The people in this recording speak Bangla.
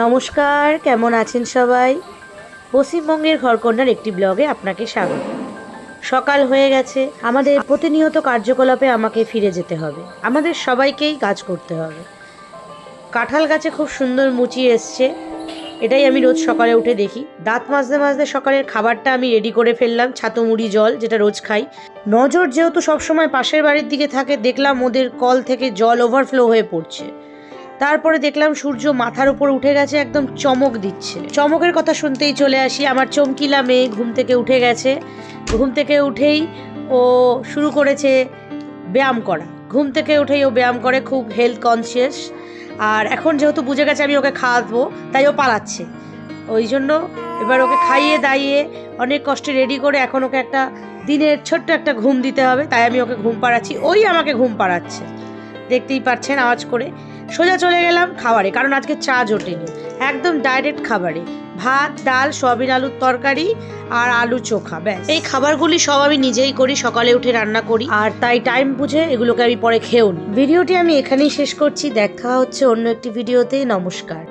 নমস্কার, কেমন আছেন সবাই? পশ্চিমবঙ্গের ঘরকন্যার একটি ব্লগে আপনাকে স্বাগত। সকাল হয়ে গেছে, আমাদের প্রতিনিয়ত কার্যকলাপে আমাকে ফিরে যেতে হবে। আমাদের সবাইকেই কাজ করতে হবে। কাঁঠাল গাছে খুব সুন্দর মুচি এসছে, এটাই আমি রোজ সকালে উঠে দেখি। দাঁত মাজতে মাজতে সকালের খাবারটা আমি রেডি করে ফেললাম, ছাতু মুড়ি জল, যেটা রোজ খাই। নজর যেহেতু সবসময় পাশের বাড়ির দিকে থাকে, দেখলাম ওদের কল থেকে জল ওভারফ্লো হয়ে পড়ছে। তারপরে দেখলাম সূর্য মাথার উপর উঠে গেছে, একদম চমক দিচ্ছে। চমকের কথা শুনতেই চলে আসি, আমার চমকিলা মেয়ে ঘুম থেকে উঠে গেছে। ঘুম থেকে উঠেই ও শুরু করেছে ব্যায়াম করা। ঘুম থেকে উঠেই ও ব্যায়াম করে, খুব হেলথ কনসিয়াস আর এখন যেহেতু বুঝে গেছে আমি ওকে খাওয়াবো, তাই ও পালাচ্ছে। ওই জন্য এবার ওকে খাইয়ে দাইয়ে অনেক কষ্টে রেডি করে এখন ওকে একটা দিনের ছোট্ট একটা ঘুম দিতে হবে, তাই আমি ওকে ঘুম পাড়াচ্ছি। ওই আমাকে ঘুম পাড়াচ্ছে। দেখতেই পাচ্ছেন আওয়াজ করে। সোজা চলে গেলাম খাবারে, কারণ আজকে চা জোটেনি। একদম ডাইরেক্ট খাবারে। ভাত, ডাল, সয়াবিন আলুর তরকারি আর আলু চোখা, ব্যাস। এই খাবারগুলি সব আমি নিজেই করি, সকালে উঠে রান্না করি। আর তাই টাইম বুঝে এগুলোকে আমি পরে খেয়েও ভিডিওটি আমি এখানেই শেষ করছি। দেখা হচ্ছে অন্য একটি ভিডিওতে। নমস্কার।